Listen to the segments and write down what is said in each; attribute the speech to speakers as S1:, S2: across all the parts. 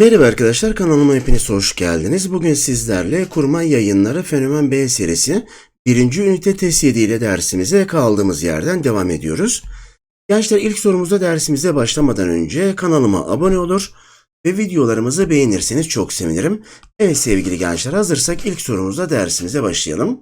S1: Merhaba arkadaşlar kanalıma hepiniz hoş geldiniz. Bugün sizlerle kurma yayınları Fenomen B serisi 1. ünite test 7 ile dersimize kaldığımız yerden devam ediyoruz. Gençler ilk sorumuzda dersimize başlamadan önce kanalıma abone olur ve videolarımızı beğenirseniz çok sevinirim. Evet sevgili gençler hazırsak ilk sorumuzda dersimize başlayalım.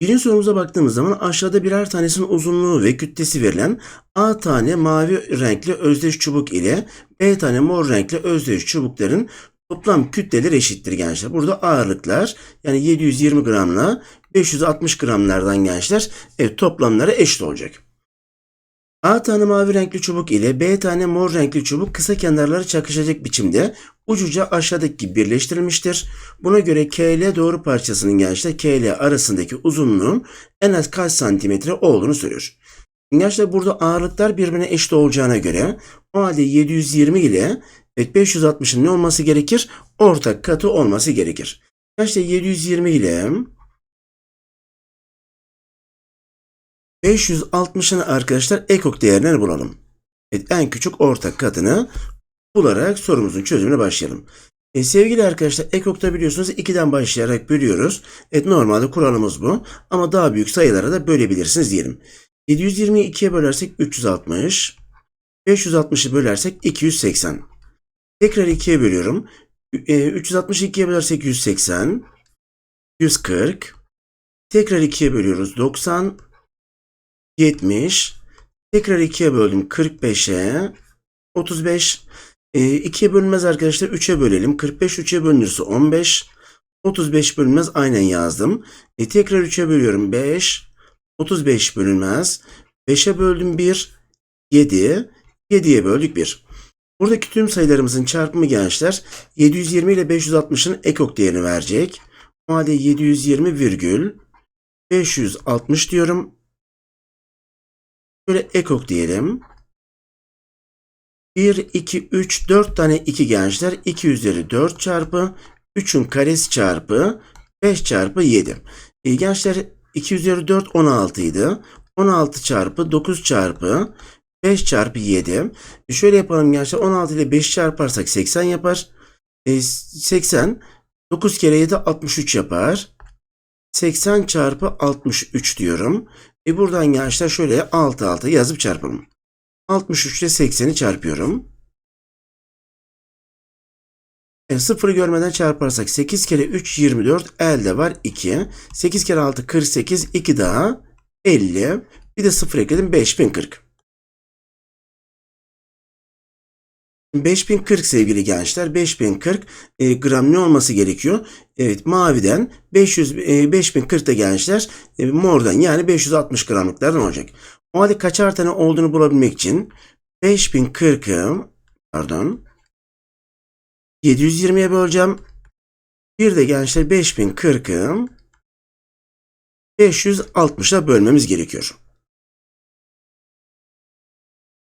S1: Birinci sorumuza baktığımız zaman aşağıda birer tanesinin uzunluğu ve kütlesi verilen A tane mavi renkli özdeş çubuk ile B tane mor renkli özdeş çubukların toplam kütleleri eşittir gençler. Burada ağırlıklar yani 720 gramla 560 gramlardan gençler evet, toplamları eşit olacak. A tane mavi renkli çubuk ile B tane mor renkli çubuk kısa kenarları çakışacak biçimde ucuca aşağıdaki gibi birleştirilmiştir. Buna göre KL doğru parçasının gençler KL arasındaki uzunluğun en az kaç santimetre olduğunu soruyor. Gençler burada ağırlıklar birbirine eşit olacağına göre o halde 720 ile evet 560'ın ne olması gerekir? Ortak katı olması gerekir. Gençler 720 ile 560'ın arkadaşlar ekok değerini bulalım. Evet, en küçük ortak katını bularak sorumuzun çözümüne başlayalım. E, sevgili arkadaşlar ekokta biliyorsunuz 2'den başlayarak bölüyoruz. Evet normalde kuralımız bu. Ama daha büyük sayılara da bölebilirsiniz diyelim. 720'yi 2'ye bölersek 360. 560'ı bölersek 280. Tekrar 2'ye bölüyorum. E, 360'ı 2'ye bölersek 180. 140. Tekrar 2'ye bölüyoruz. 90. 70. Tekrar 2'ye böldüm. 45'e. 35. E, 2'ye bölünmez arkadaşlar. 3'e bölelim. 45 3'e bölünürse 15. 35 bölünmez. Aynen yazdım. E, tekrar 3'e bölüyorum. 5. 35 bölünmez. 5'e böldüm 1. 7. 7'ye böldük 1. Buradaki tüm sayılarımızın çarpımı gençler 720 ile 560'ın ekok değerini verecek. O halde 720 virgül 560 diyorum. Böyle ekok diyelim. 1, 2, 3, 4 tane 2 gençler. 2 üzeri 4 çarpı 3'ün karesi çarpı 5 çarpı 7. E, gençler 2 üzeri 4 16 idi. 16 çarpı 9 çarpı 5 çarpı 7. E, şöyle yapalım gençler 16 ile 5 çarparsak 80 yapar. E, 80 9 kere 7 63 yapar. 80 çarpı 63 diyorum. E buradan gençler şöyle 6 6 yazıp çarpalım. 63 ile 80'i çarpıyorum. E, sıfırı görmeden çarparsak 8 kere 3 24 elde var 2. 8 kere 6 48 2 daha 50. Bir de sıfır ekledim 5040. 5040 sevgili gençler 5040 e, gram ne olması gerekiyor? Evet maviden 500 e, 5040 da gençler e, mordan yani 560 gramlıklardan olacak. O halde kaçar tane olduğunu bulabilmek için 5040'ı pardon 720'ye böleceğim. Bir de gençler 5040'ı 560'a bölmemiz gerekiyor.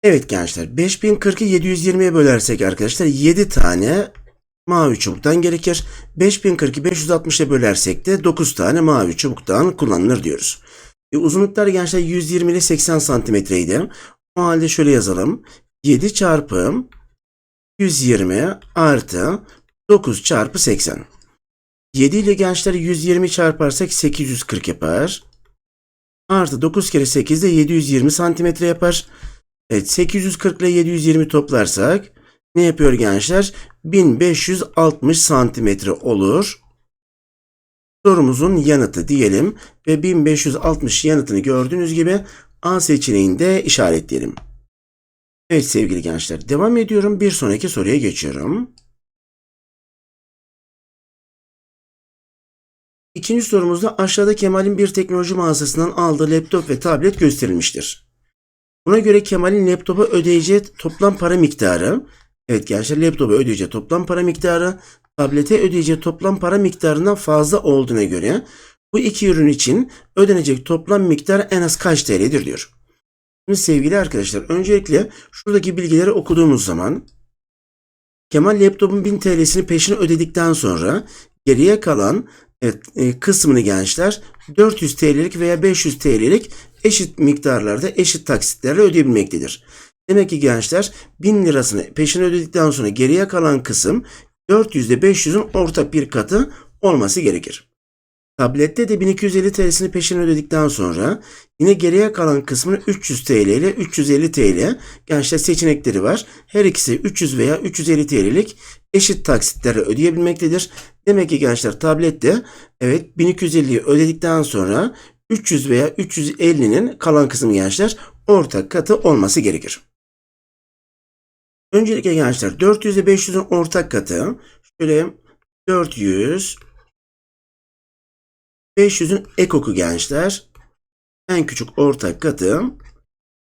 S1: Evet gençler 5040'ı 720'ye bölersek arkadaşlar 7 tane mavi çubuktan gerekir. 5040'ı 560'a bölersek de 9 tane mavi çubuktan kullanılır diyoruz. E, uzunluklar gençler 120 ile 80 santimetreydi. O halde şöyle yazalım. 7 çarpı 120 artı 9 çarpı 80. 7 ile gençler 120 çarparsak 840 yapar. Artı 9 kere 8 de 720 santimetre yapar. Evet 840 ile 720 toplarsak ne yapıyor gençler? 1560 santimetre olur. Sorumuzun yanıtı diyelim ve 1560 yanıtını gördüğünüz gibi A seçeneğinde işaretleyelim. Evet sevgili gençler devam ediyorum. Bir sonraki soruya geçiyorum. İkinci sorumuzda aşağıda Kemal'in bir teknoloji mağazasından aldığı laptop ve tablet gösterilmiştir. Buna göre Kemal'in laptopa ödeyeceği toplam para miktarı, evet gençler laptopa ödeyeceği toplam para miktarı, tablete ödeyeceği toplam para miktarından fazla olduğuna göre bu iki ürün için ödenecek toplam miktar en az kaç TL'dir diyor. Şimdi sevgili arkadaşlar öncelikle şuradaki bilgileri okuduğumuz zaman Kemal laptopun 1000 TL'sini peşin ödedikten sonra geriye kalan evet, e, kısmını gençler 400 TL'lik veya 500 TL'lik eşit miktarlarda eşit taksitlerle ödeyebilmektedir. Demek ki gençler 1000 lirasını peşin ödedikten sonra geriye kalan kısım 400 ile 500'ün ortak bir katı olması gerekir. Tablette de 1250 TL'sini peşin ödedikten sonra yine geriye kalan kısmını 300 TL ile 350 TL gençler seçenekleri var. Her ikisi 300 veya 350 TL'lik eşit taksitlere ödeyebilmektedir. Demek ki gençler tablette evet 1250'yi ödedikten sonra 300 veya 350'nin kalan kısmı gençler ortak katı olması gerekir. Öncelikle gençler 400 ile 500'ün ortak katı şöyle 400 500'ün ekoku gençler en küçük ortak katı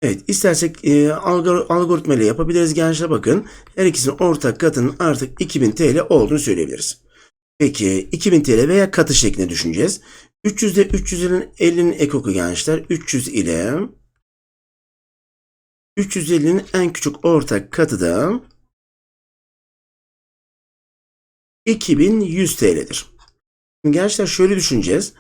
S1: Evet istersek e, algor- algoritma ile yapabiliriz gençler bakın her ikisinin ortak katının artık 2000 TL olduğunu söyleyebiliriz. Peki 2000 TL veya katı şeklinde düşüneceğiz. 300 ile 350'nin 50'nin ekoku gençler 300 ile 350'nin en küçük ortak katı da 2100 TL'dir. Gençler şöyle düşüneceğiz.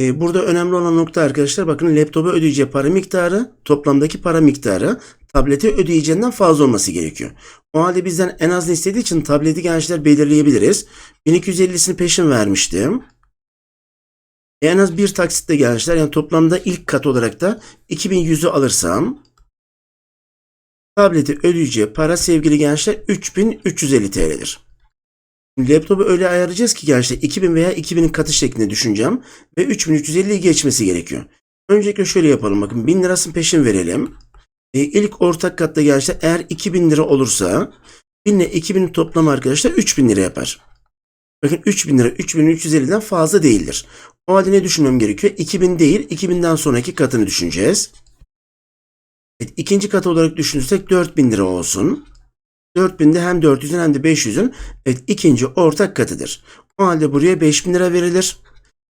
S1: Ee, burada önemli olan nokta arkadaşlar bakın laptopa ödeyeceği para miktarı toplamdaki para miktarı tablete ödeyeceğinden fazla olması gerekiyor. O halde bizden en az istediği için tableti gençler belirleyebiliriz. 1250'sini peşin vermiştim. En az bir taksitte gençler yani toplamda ilk kat olarak da 2100'ü alırsam tableti ödeyeceği para sevgili gençler 3350 TL'dir. Laptopu öyle ayarlayacağız ki gençler 2000 veya 2000'in katı şeklinde düşüneceğim ve 3350'yi geçmesi gerekiyor. Öncelikle şöyle yapalım bakın 1000 lirasını peşin verelim. E, ilk ortak katta gençler eğer 2000 lira olursa 1000 ile 2000'in toplamı arkadaşlar 3000 lira yapar. Bakın 3000 lira 3350'den fazla değildir. O halde ne düşünmem gerekiyor? 2000 değil 2000'den sonraki katını düşüneceğiz. Evet, ikinci kat olarak düşünürsek 4000 lira olsun. 4000'de hem 400'ün hem de 500'ün evet, ikinci ortak katıdır. O halde buraya 5000 lira verilir.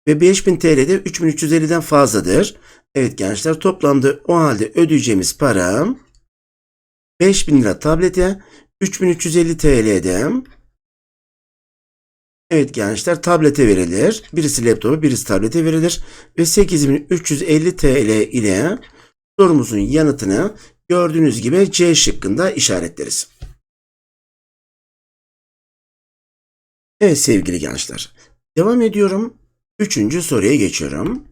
S1: Ve 5000 TL de 3350'den fazladır. Evet gençler toplamda o halde ödeyeceğimiz para 5000 lira tablete 3350 TL'de Evet gençler tablete verilir. Birisi laptopa birisi tablete verilir. Ve 8350 TL ile sorumuzun yanıtını gördüğünüz gibi C şıkkında işaretleriz. Evet sevgili gençler. Devam ediyorum. Üçüncü soruya geçiyorum.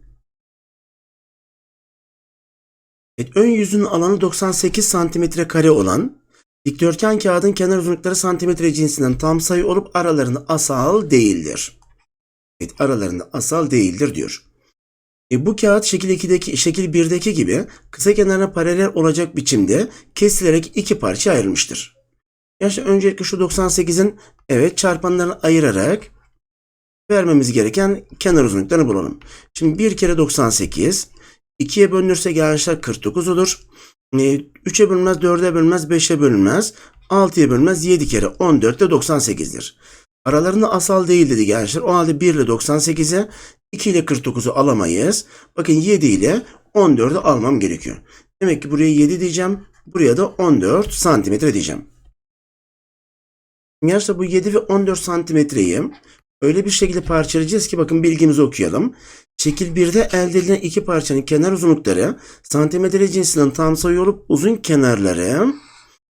S1: Evet, ön yüzün alanı 98 santimetre kare olan dikdörtgen kağıdın kenar uzunlukları santimetre cinsinden tam sayı olup aralarında asal değildir. Evet, aralarında asal değildir diyor. E, bu kağıt şekil 2'deki, şekil 1'deki gibi kısa kenarına paralel olacak biçimde kesilerek iki parça ayrılmıştır. Yani öncelikle şu 98'in evet çarpanlarını ayırarak vermemiz gereken kenar uzunluklarını bulalım. Şimdi 1 kere 98 2'ye bölünürse gençler 49 olur. 3'e bölünmez, 4'e bölünmez, 5'e bölünmez. 6'ya bölünmez, 7 kere 14 de 98'dir. Aralarında asal değil dedi gençler. O halde 1 ile 98'e 2 ile 49'u alamayız. Bakın 7 ile 14'ü almam gerekiyor. Demek ki buraya 7 diyeceğim. Buraya da 14 santimetre diyeceğim. Gençler bu 7 ve 14 santimetreyi öyle bir şekilde parçalayacağız ki bakın bilgimizi okuyalım. Şekil 1'de elde edilen iki parçanın kenar uzunlukları santimetre cinsinden tam sayı olup uzun kenarları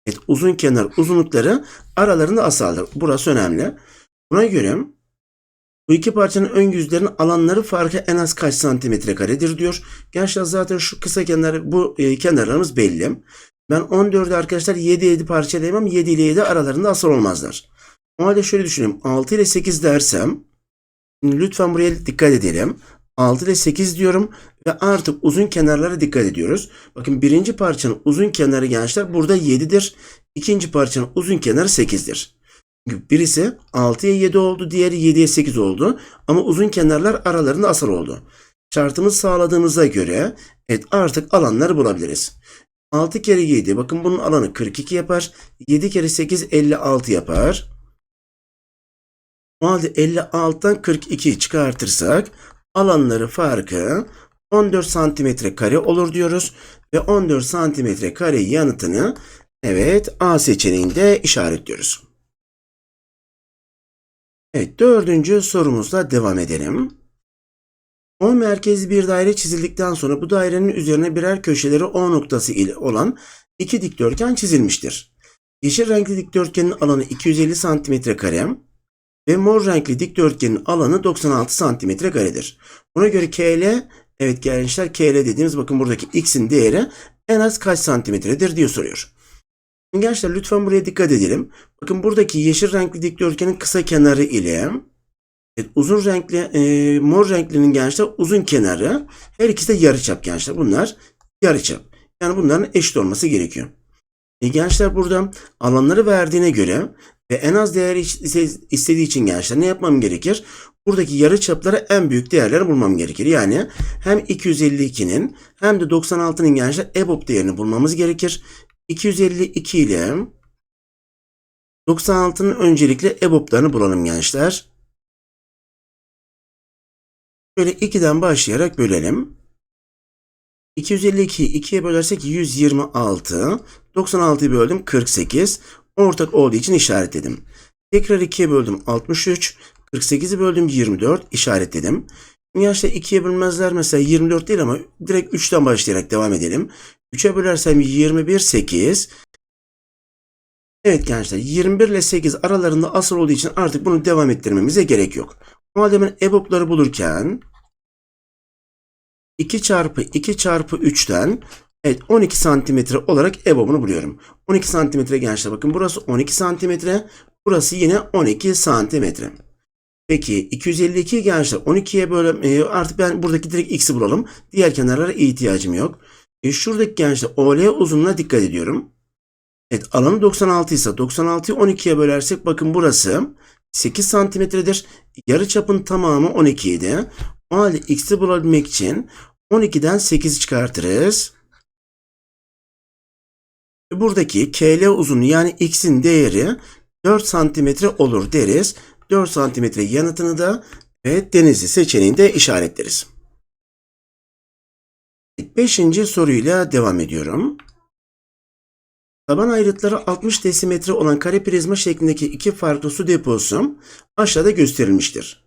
S1: evet, uzun kenar uzunlukları aralarında asaldır. Burası önemli. Buna göre bu iki parçanın ön yüzlerinin alanları farkı en az kaç santimetre karedir diyor. Gençler zaten şu kısa kenar bu e, kenarlarımız belli. Ben 14'ü arkadaşlar 7 7 parçalayamam. 7 ile 7 aralarında asal olmazlar. O halde şöyle düşünelim. 6 ile 8 dersem lütfen buraya dikkat edelim. 6 ile 8 diyorum ve artık uzun kenarlara dikkat ediyoruz. Bakın birinci parçanın uzun kenarı gençler burada 7'dir. İkinci parçanın uzun kenarı 8'dir. Çünkü birisi 6'ya 7 oldu, diğeri 7'ye 8 oldu. Ama uzun kenarlar aralarında asal oldu. Şartımız sağladığımıza göre evet artık alanları bulabiliriz. 6 kere 7 bakın bunun alanı 42 yapar. 7 kere 8 56 yapar. O halde 56'dan 42 çıkartırsak alanları farkı 14 santimetre kare olur diyoruz. Ve 14 santimetre kare yanıtını evet A seçeneğinde işaretliyoruz. Evet dördüncü sorumuzla devam edelim. O merkezli bir daire çizildikten sonra bu dairenin üzerine birer köşeleri O noktası ile olan iki dikdörtgen çizilmiştir. Yeşil renkli dikdörtgenin alanı 250 cm kare ve mor renkli dikdörtgenin alanı 96 cm karedir. Buna göre KL, evet gençler KL dediğimiz bakın buradaki x'in değeri en az kaç santimetredir diye soruyor. Şimdi gençler lütfen buraya dikkat edelim. Bakın buradaki yeşil renkli dikdörtgenin kısa kenarı ile evet, uzun renkli e, mor renklinin gençler uzun kenarı her ikisi de yarıçap gençler. Bunlar yarıçap. Yani bunların eşit olması gerekiyor. E, gençler burada alanları verdiğine göre ve en az değer istediği için gençler ne yapmam gerekir? Buradaki yarı çaplara en büyük değerleri bulmam gerekir. Yani hem 252'nin hem de 96'nın gençler EBOB değerini bulmamız gerekir. 252 ile 96'nın öncelikle EBOB'larını bulalım gençler. Şöyle 2'den başlayarak bölelim. 252'yi 2'ye bölersek 126. 96'yı böldüm 48. Ortak olduğu için işaretledim. Tekrar 2'ye böldüm 63. 48'i böldüm 24 işaretledim. Yaşta 2'ye bölmezler mesela 24 değil ama direkt 3'ten başlayarak devam edelim. 3'e bölersem 21 8. Evet gençler 21 ile 8 aralarında asıl olduğu için artık bunu devam ettirmemize gerek yok. Ben EBOB'ları bulurken 2 çarpı 2 çarpı 3'ten evet 12 santimetre olarak EBOB'unu buluyorum. 12 santimetre gençler bakın burası 12 santimetre burası yine 12 santimetre. Peki 252 gençler 12'ye böyle e, artık ben buradaki direkt x'i bulalım. Diğer kenarlara ihtiyacım yok. E, şuradaki gençler OL uzunluğuna dikkat ediyorum. Evet alanı 96 ise 96'yı 12'ye bölersek bakın burası 8 santimetredir. Yarı çapın tamamı 12 idi. O halde x'i bulabilmek için 12'den 8'i çıkartırız. Buradaki KL uzunluğu yani x'in değeri 4 santimetre olur deriz. 4 santimetre yanıtını da evet denizli seçeneğinde işaretleriz. Beşinci soruyla devam ediyorum. Taban ayrıtları 60 desimetre olan kare prizma şeklindeki iki farklı su deposu aşağıda gösterilmiştir.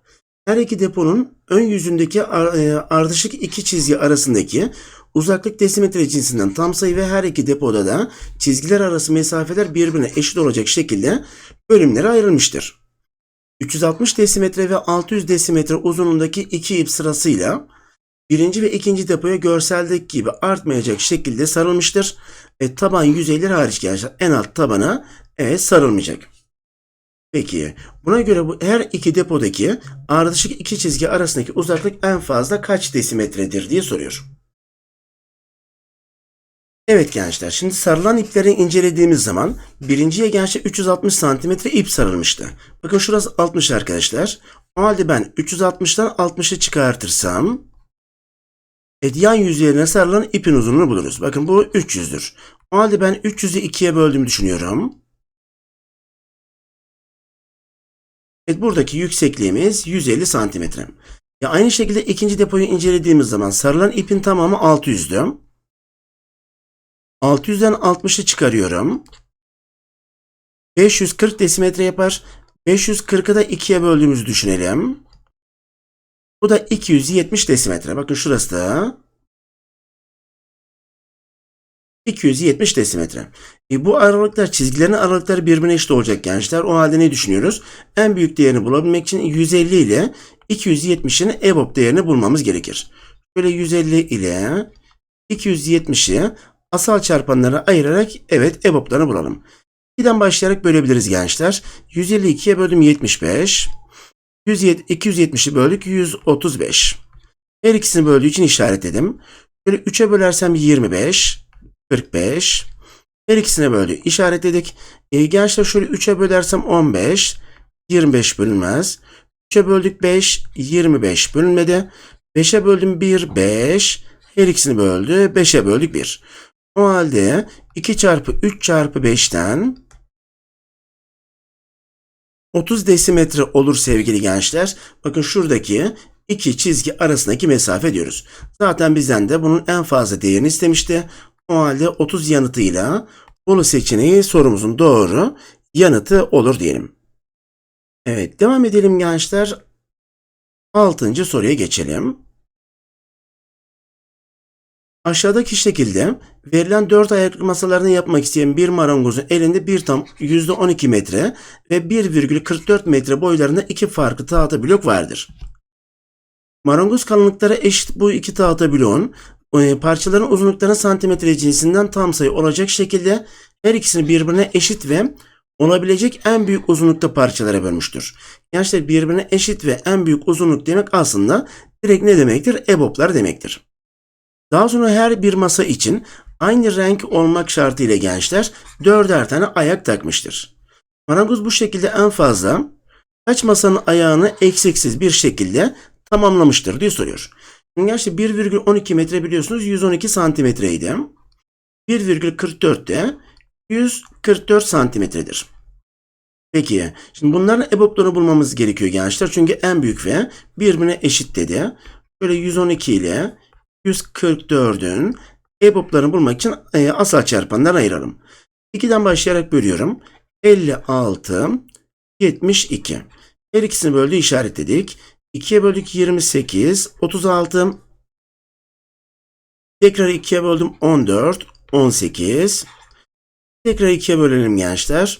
S1: Her iki deponun ön yüzündeki e, ardışık iki çizgi arasındaki uzaklık desimetre cinsinden tam sayı ve her iki depoda da çizgiler arası mesafeler birbirine eşit olacak şekilde bölümlere ayrılmıştır. 360 desimetre ve 600 desimetre uzunluğundaki iki ip sırasıyla birinci ve ikinci depoya görseldeki gibi artmayacak şekilde sarılmıştır. Ve taban yüzeyleri hariç en alt tabana evet sarılmayacak. Peki buna göre bu her iki depodaki ardışık iki çizgi arasındaki uzaklık en fazla kaç desimetredir diye soruyor. Evet gençler şimdi sarılan ipleri incelediğimiz zaman birinciye gençler 360 santimetre ip sarılmıştı. Bakın şurası 60 arkadaşlar. O halde ben 360'tan 60'ı çıkartırsam evet, yan yüzeyine sarılan ipin uzunluğunu buluruz. Bakın bu 300'dür. O halde ben 300'ü 2'ye böldüğümü düşünüyorum. Evet buradaki yüksekliğimiz 150 santimetre. Ya aynı şekilde ikinci depoyu incelediğimiz zaman sarılan ipin tamamı 600'dü. 600'den 60'ı çıkarıyorum. 540 desimetre yapar. 540'ı da 2'ye böldüğümüzü düşünelim. Bu da 270 desimetre. Bakın şurası da 270 desimetre. E bu aralıklar çizgilerin aralıkları birbirine eşit olacak gençler. O halde ne düşünüyoruz? En büyük değerini bulabilmek için 150 ile 270'in EBOB değerini bulmamız gerekir. Böyle 150 ile 270'i asal çarpanlara ayırarak evet EBOB'larını bulalım. 2'den başlayarak bölebiliriz gençler. 152'ye böldüm 75. 270'i böldük 135. Her ikisini böldüğü için işaretledim. Böyle 3'e bölersem 25. 45. Her ikisine böldü. İşaretledik. E, gençler şöyle 3'e bölersem 15. 25 bölünmez. 3'e böldük 5. 25 bölünmedi. 5'e böldüm 1. 5. Her ikisini böldü. 5'e böldük 1. O halde 2 çarpı 3 çarpı 5'ten 30 desimetre olur sevgili gençler. Bakın şuradaki iki çizgi arasındaki mesafe diyoruz. Zaten bizden de bunun en fazla değerini istemişti. O halde 30 yanıtıyla Bolu seçeneği sorumuzun doğru yanıtı olur diyelim. Evet devam edelim gençler. 6. soruya geçelim. Aşağıdaki şekilde verilen 4 ayaklı masalarını yapmak isteyen bir marangozun elinde bir tam %12 metre ve 1,44 metre boylarında iki farklı tahta blok vardır. Marangoz kalınlıkları eşit bu iki tahta bloğun parçaların uzunluklarının santimetre cinsinden tam sayı olacak şekilde her ikisini birbirine eşit ve olabilecek en büyük uzunlukta parçalara bölmüştür. Gençler birbirine eşit ve en büyük uzunluk demek aslında direkt ne demektir? EBOB'lar demektir. Daha sonra her bir masa için aynı renk olmak şartıyla gençler dörder tane ayak takmıştır. Marangoz bu şekilde en fazla kaç masanın ayağını eksiksiz bir şekilde tamamlamıştır diye soruyor. Gençler 1,12 metre biliyorsunuz 112 santimetreydi. 1,44 de 144 santimetredir. Peki şimdi bunların EBOB'larını bulmamız gerekiyor gençler. Çünkü en büyük ve birbirine eşit dedi. Böyle 112 ile 144'ün EBOB'larını bulmak için e, asal çarpanlar ayıralım. 2'den başlayarak bölüyorum. 56, 72. Her ikisini böldü işaretledik. 2'ye böldük 28, 36. Tekrar 2'ye böldüm 14, 18. Tekrar 2'ye bölelim gençler.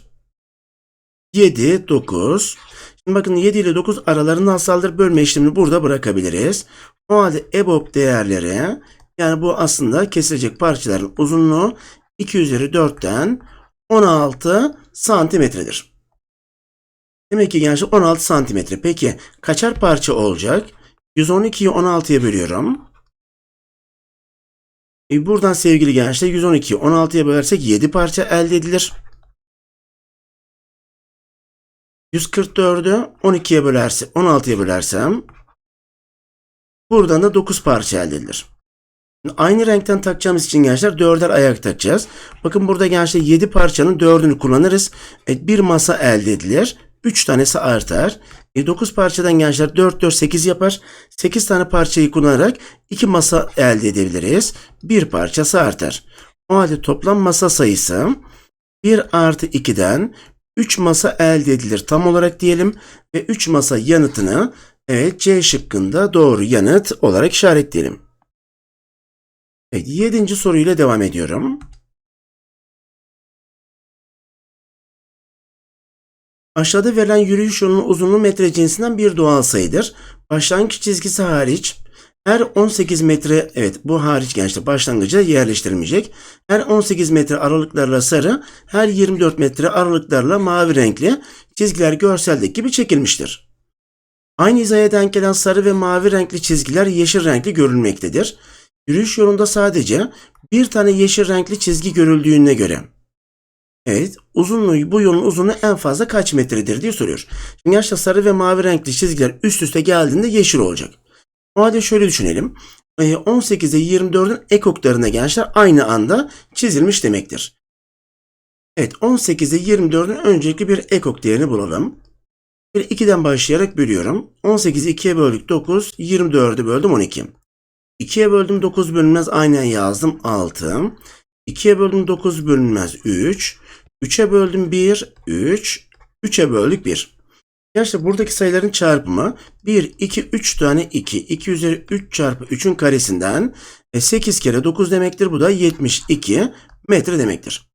S1: 7, 9. Şimdi bakın 7 ile 9 aralarında asaldır bölme işlemini burada bırakabiliriz. O halde EBOB değerleri yani bu aslında kesilecek parçaların uzunluğu 2 üzeri 4'ten 16 santimetredir. Demek ki gençler 16 santimetre. Peki kaçar parça olacak? 112'yi 16'ya bölüyorum. E buradan sevgili gençler 112'yi 16'ya bölersek 7 parça elde edilir. 144'ü 12'ye bölerse 16'ya bölersem buradan da 9 parça elde edilir. Aynı renkten takacağımız için gençler dörder ayak takacağız. Bakın burada gençler 7 parçanın 4'ünü kullanırız. Evet, bir masa elde edilir. 3 tanesi artar. E, 9 parçadan gençler 4 4 8 yapar. 8 tane parçayı kullanarak 2 masa elde edebiliriz. Bir parçası artar. O halde toplam masa sayısı 1 artı 2'den 3 masa elde edilir tam olarak diyelim ve 3 masa yanıtını evet C şıkkında doğru yanıt olarak işaretleyelim. Evet 7. soruyla devam ediyorum. Aşağıda verilen yürüyüş yolunun uzunluğu metre cinsinden bir doğal sayıdır. Başlangıç çizgisi hariç her 18 metre evet bu hariç gençler başlangıca yerleştirilmeyecek. Her 18 metre aralıklarla sarı, her 24 metre aralıklarla mavi renkli çizgiler görseldeki gibi çekilmiştir. Aynı hizaya denk gelen sarı ve mavi renkli çizgiler yeşil renkli görülmektedir. Yürüyüş yolunda sadece bir tane yeşil renkli çizgi görüldüğüne göre Evet, uzunluğu bu yolun uzunluğu en fazla kaç metredir diye soruyor. Şimdi gerçekten sarı ve mavi renkli çizgiler üst üste geldiğinde yeşil olacak. O halde şöyle düşünelim. 18 ile 24'ün ekoklarına gençler aynı anda çizilmiş demektir. Evet 18 ile 24'ün öncelikli bir ekok değerini bulalım. Bir 2'den başlayarak bölüyorum. 18'i 2'ye böldük 9, 24'ü böldüm 12. 2'ye böldüm 9 bölünmez aynen yazdım 6. 2'ye böldüm 9 bölünmez 3. 3'e böldüm 1, 3. 3'e böldük 1. Gerçi buradaki sayıların çarpımı 1, 2, 3 tane 2. 2 üzeri 3 çarpı 3'ün karesinden 8 kere 9 demektir. Bu da 72 metre demektir.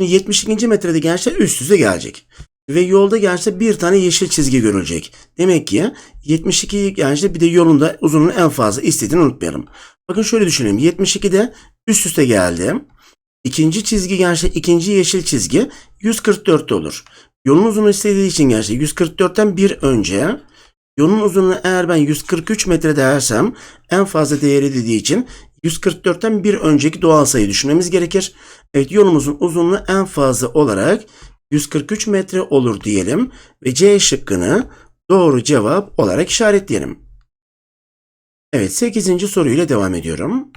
S1: 72. metrede gençler üst üste gelecek. Ve yolda gençler bir tane yeşil çizgi görülecek. Demek ki 72 gençler bir de yolunda uzunluğunu en fazla istediğini unutmayalım. Bakın şöyle düşünelim. 72'de üst üste geldi. İkinci çizgi gençler ikinci yeşil çizgi 144'te olur. Yolun uzunluğu istediği için gençler 144'ten bir önce yolun uzunluğu eğer ben 143 metre dersem en fazla değeri dediği için 144'ten bir önceki doğal sayı düşünmemiz gerekir. Evet yolumuzun uzunluğu en fazla olarak 143 metre olur diyelim ve C şıkkını doğru cevap olarak işaretleyelim. Evet 8. soruyla devam ediyorum.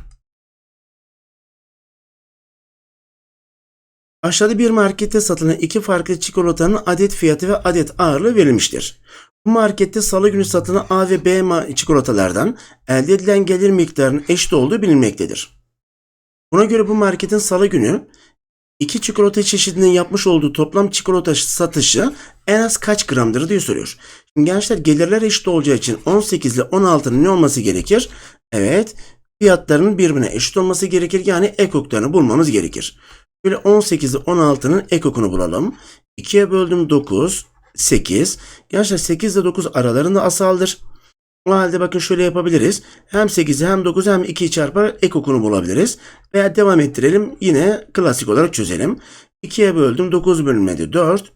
S1: Aşağıda bir markette satılan iki farklı çikolatanın adet fiyatı ve adet ağırlığı verilmiştir. Bu markette salı günü satılan A ve B çikolatalardan elde edilen gelir miktarının eşit olduğu bilinmektedir. Buna göre bu marketin salı günü iki çikolata çeşidinin yapmış olduğu toplam çikolata satışı en az kaç gramdır diye soruyor. Şimdi gençler gelirler eşit olacağı için 18 ile 16'nın ne olması gerekir? Evet fiyatlarının birbirine eşit olması gerekir. Yani ekoklarını bulmamız gerekir. Şöyle 18 ile 16'nın ekokunu bulalım. 2'ye böldüm 9, 8. Gençler 8 ile 9 aralarında asaldır. O halde bakın şöyle yapabiliriz. Hem 8'i hem 9'u hem 2'yi çarparak ekokunu bulabiliriz. Veya devam ettirelim. Yine klasik olarak çözelim. 2'ye böldüm 9 bölünmedi 4.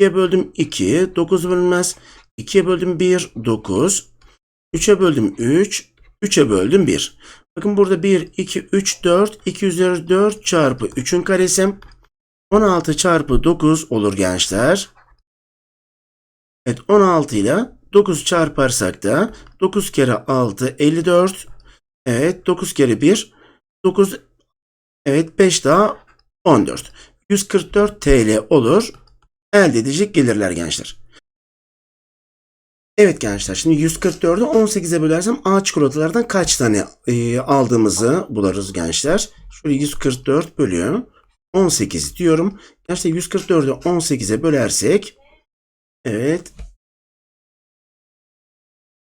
S1: 2'ye böldüm 2, 9 bölünmez. 2'ye böldüm 1, 9. 3'e böldüm 3, 3'e böldüm 1. Bakın burada 1, 2, 3, 4, 2 üzeri 4 çarpı 3'ün karesi. 16 çarpı 9 olur gençler. Evet 16 ile 9 çarparsak da 9 kere 6 54. Evet 9 kere 1 9 evet 5 daha 14. 144 TL olur. Elde edecek gelirler gençler. Evet gençler şimdi 144'ü 18'e bölersem A çikolatalardan kaç tane e, aldığımızı buluruz gençler. Şöyle 144 bölüyor. 18 diyorum. Gençler 144'ü 18'e bölersek evet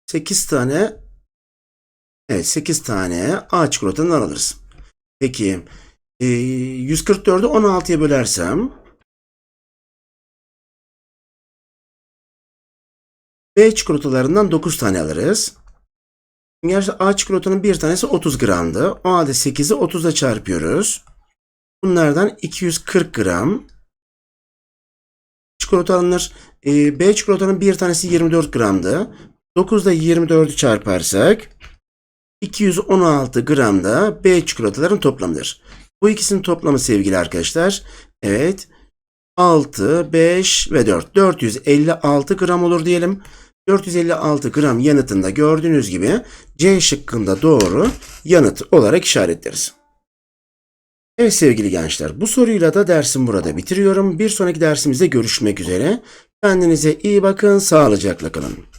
S1: 8 tane evet 8 tane A çikolatanın alırız. Peki e, 144'ü 16'ya bölersem B çikolatalarından 9 tane alırız. Gerçi A çikolatanın bir tanesi 30 gramdı. O halde 8'i 30'a çarpıyoruz. Bunlardan 240 gram çikolata alınır. Ee, B çikolatanın bir tanesi 24 gramdı. 9'da 24'ü çarparsak 216 gram da B çikolataların toplamıdır. Bu ikisinin toplamı sevgili arkadaşlar. Evet. 6, 5 ve 4. 456 gram olur diyelim. 456 gram yanıtında gördüğünüz gibi C şıkkında doğru yanıt olarak işaretleriz. Evet sevgili gençler bu soruyla da dersim burada bitiriyorum. Bir sonraki dersimizde görüşmek üzere. Kendinize iyi bakın, sağlıcakla kalın.